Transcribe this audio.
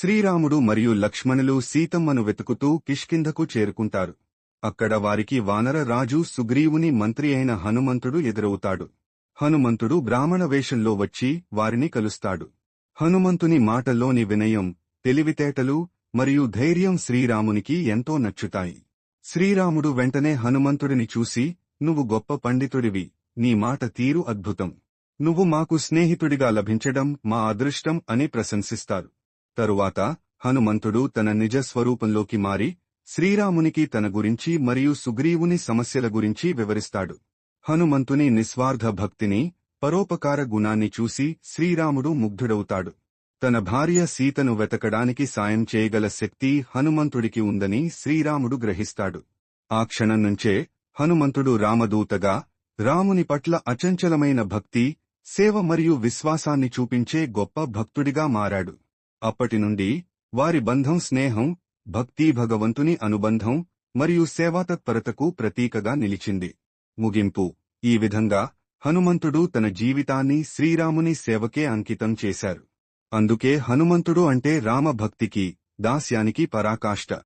శ్రీరాముడు మరియు లక్ష్మణులు సీతమ్మను వెతుకుతూ కిష్కింధకు చేరుకుంటారు. అక్కడ వారికి వానర రాజు సుగ్రీవుని మంత్రి అయిన హనుమంతుడు ఎదురవుతాడు. హనుమంతుడు బ్రాహ్మణ వేషంలో వచ్చి వారిని కలుస్తాడు. హనుమంతుని మాటల్లోని వినయం తెలివితేటలు మరియు ధైర్యం శ్రీరామునికి ఎంతో నచ్చుతాయి. శ్రీరాముడు వెంటనే హనుమంతుడిని చూసి నువ్వు గొప్ప పండితుడివి నీ మాట తీరు అద్భుతం. నువ్వు మాకు స్నేహితుడిగా లభించడం మా అదృష్టం అని ప్రశంసిస్తారు. తరువాత హనుమంతుడు తన నిజ స్వరూపంలోకి మారి శ్రీరామునికి తన గురించి మరియు సుగ్రీవుని సమస్యల గురించి వివరిస్తాడు. హనుమంతుని నిస్వార్థ భక్తిని పరోపకార గుణాన్ని చూసి శ్రీరాముడు ముగ్ధుడవుతాడు. తన భార్య సీతను వెతకడానికి సాయం చేయగల శక్తి హనుమంతుడికి ఉందని శ్రీరాముడు గ్రహిస్తాడు. ఆ క్షణం నుంచే హనుమంతుడు రామదూతగా రాముని పట్ల అచంచలమైన భక్తి సేవ మరియు విశ్వాసాన్ని చూపించే గొప్ప భక్తుడిగా మారాడు. అప్పటి నుండి వారి బంధం స్నేహం భక్తి భగవంతుని అనుబంధం మరియు సేవాతత్పరతకు ప్రతీకగా నిలిచింది. ముగింపు. ఈ విధంగా హనుమంతుడు తన జీవితాన్ని శ్రీరాముని సేవకే అంకితం చేశారు. అందుకే హనుమంతుడు అంటే రామభక్తికి దాస్యానికి పరాకాష్ట.